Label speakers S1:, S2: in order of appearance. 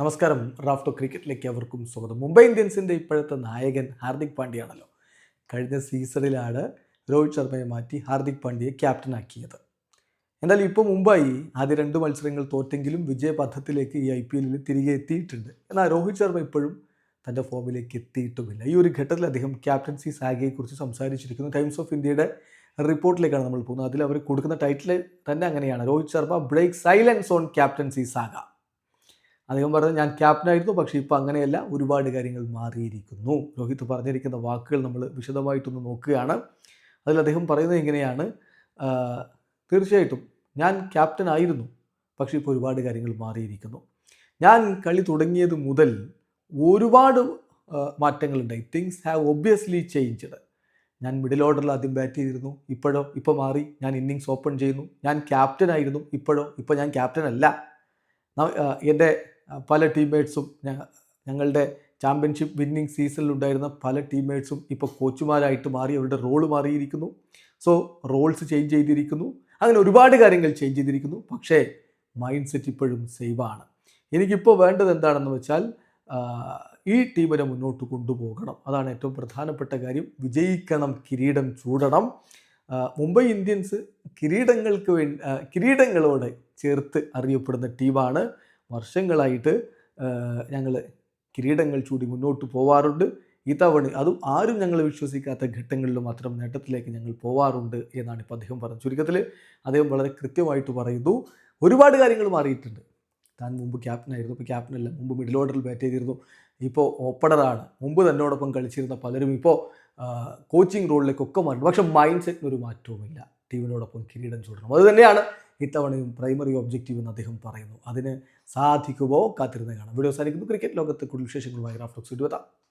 S1: നമസ്കാരം. റാഫ്റ്റോ ക്രിക്കറ്റിലേക്ക് അവർക്കും സ്വാഗതം. മുംബൈ ഇന്ത്യൻസിന്റെ ഇപ്പോഴത്തെ നായകൻ ഹാർദിക് പാണ്ഡ്യയാണല്ലോ. കഴിഞ്ഞ സീസണിലാണ് രോഹിത് ശർമ്മയെ മാറ്റി ഹാർദിക് പാണ്ഡ്യയെ ക്യാപ്റ്റനാക്കിയത്. എന്നാൽ ഇപ്പോൾ മുംബൈ ആദ്യ രണ്ട് മത്സരങ്ങൾ തോറ്റെങ്കിലും വിജയപഥത്തിലേക്ക് ഈ ഐ പി എല്ലിൽ തിരികെ എത്തിയിട്ടുണ്ട്. എന്നാൽ രോഹിത് ശർമ്മ ഇപ്പോഴും തന്റെ ഫോമിലേക്ക് എത്തിയിട്ടുമില്ല. ഈ ഒരു ഘട്ടത്തിൽ അദ്ദേഹം ക്യാപ്റ്റൻസി സാഗയെക്കുറിച്ച് സംസാരിച്ചിരിക്കുന്നു. ടൈംസ് ഓഫ് ഇന്ത്യയുടെ റിപ്പോർട്ടിലേക്കാണ് നമ്മൾ പോകുന്നത്. അതിൽ അവർ കൊടുക്കുന്ന ടൈറ്റിൽ തന്നെ അങ്ങനെയാണ്. Rohit Sharma break silence on captaincy saga. അദ്ദേഹം പറഞ്ഞത് ഞാൻ ക്യാപ്റ്റനായിരുന്നു പക്ഷേ ഇപ്പോൾ അങ്ങനെയല്ല ഒരുപാട് കാര്യങ്ങൾ മാറിയിരിക്കുന്നു. രോഹിത് പറഞ്ഞിരിക്കുന്ന വാക്കുകൾ നമ്മൾ വിശദമായിട്ടൊന്ന് നോക്കുകയാണ്. അതിൽ അദ്ദേഹം പറയുന്നത് ഇങ്ങനെയാണ് തീർച്ചയായിട്ടും ഞാൻ ക്യാപ്റ്റൻ ആയിരുന്നു പക്ഷേ ഇപ്പോൾ ഒരുപാട് കാര്യങ്ങൾ മാറിയിരിക്കുന്നു. ഞാൻ കളി തുടങ്ങിയത് മുതൽ ഒരുപാട് മാറ്റങ്ങളുണ്ടായി. തിങ്സ് ഹാവ് ഒബ്വിയസ്ലി ചേഞ്ച്ഡ് ഞാൻ മിഡിൽ ഓർഡറിൽ ആദ്യം ബാറ്റ് ചെയ്തിരുന്നു ഇപ്പോഴോ ഇപ്പോൾ മാറി. ഞാൻ ഇന്നിങ്സ് ഓപ്പൺ ചെയ്യുന്നു ഞാൻ ക്യാപ്റ്റൻ ആയിരുന്നു ഇപ്പോഴോ ഇപ്പോൾ ഞാൻ ക്യാപ്റ്റൻ അല്ല. എന്റെ പല ടീംമേറ്റ്സും ഞങ്ങളുടെ ചാമ്പ്യൻഷിപ്പ് വിന്നിങ് സീസണിലുണ്ടായിരുന്ന പല ടീംമേറ്റ്സും ഇപ്പോൾ കോച്ചുമാരായിട്ട് മാറി അവരുടെ റോൾ മാറിയിരിക്കുന്നു. സോ റോൾസ് ചേഞ്ച് ചെയ്തിരിക്കുന്നു. അങ്ങനെ ഒരുപാട് കാര്യങ്ങൾ ചേഞ്ച് ചെയ്തിരിക്കുന്നു. പക്ഷേ മൈൻഡ് സെറ്റ് ഇപ്പോഴും സേവാണ്. എനിക്കിപ്പോൾ വേണ്ടത് എന്താണെന്ന് വെച്ചാൽ ഈ ടീമിനെ മുന്നോട്ട് കൊണ്ടുപോകണം. അതാണ് ഏറ്റവും പ്രധാനപ്പെട്ട കാര്യം. വിജയിക്കണം കിരീടം ചൂടണം. മുംബൈ ഇന്ത്യൻസ് കിരീടങ്ങൾക്ക് വേണ്ടി കിരീടങ്ങളോട് ചേർത്ത് അറിയപ്പെടുന്ന ടീമാണ് വർഷങ്ങളായിട്ട് ഞങ്ങൾ കിരീടങ്ങൾ ചൂടി മുന്നോട്ട് പോവാറുണ്ട്. ഇത്തവണ അതും ആരും ഞങ്ങൾ വിശ്വസിക്കാത്ത ഘട്ടങ്ങളിൽ മാത്രം നേട്ടത്തിലേക്ക് ഞങ്ങൾ പോവാറുണ്ട് എന്നാണ് ഇപ്പോൾ അദ്ദേഹം പറഞ്ഞത്. ചുരുക്കത്തിൽ അദ്ദേഹം വളരെ കൃത്യമായിട്ട് പറയുന്നു ഒരുപാട് കാര്യങ്ങൾ മാറിയിട്ടുണ്ട്. താൻ മുമ്പ് ക്യാപ്റ്റനായിരുന്നു ഇപ്പോൾ ക്യാപ്റ്റനല്ല മുമ്പ് മിഡിൽ ഓർഡറിൽ ബാറ്റ് ചെയ്തിരുന്നു. ഇപ്പോൾ ഓപ്പണറാണ് മുമ്പ് തന്നോടൊപ്പം കളിച്ചിരുന്ന പലരും ഇപ്പോൾ കോച്ചിങ് റോളിലേക്കൊക്കെ മാറി പക്ഷേ മൈൻഡ് സെറ്റിനൊരു മാറ്റവുമില്ല. ടീമിനോടൊപ്പം കിരീടം ചൂടണം. അത് തന്നെയാണ് ഇത്തവണയും പ്രൈമറി ഒബ്ജക്റ്റീവ് എന്ന് അദ്ദേഹം പറയുന്നു. അതിന് സാധിക്കുമോ? കാത്തിരുന്ന് കാണാം. വീഡിയോ സാധിക്കുന്നു ക്രിക്കറ്റ് ലോകത്ത് കൂടുതൽ വിശേഷങ്ങളുമായി റാഫ്ലോക്സ് ഇടുവതാം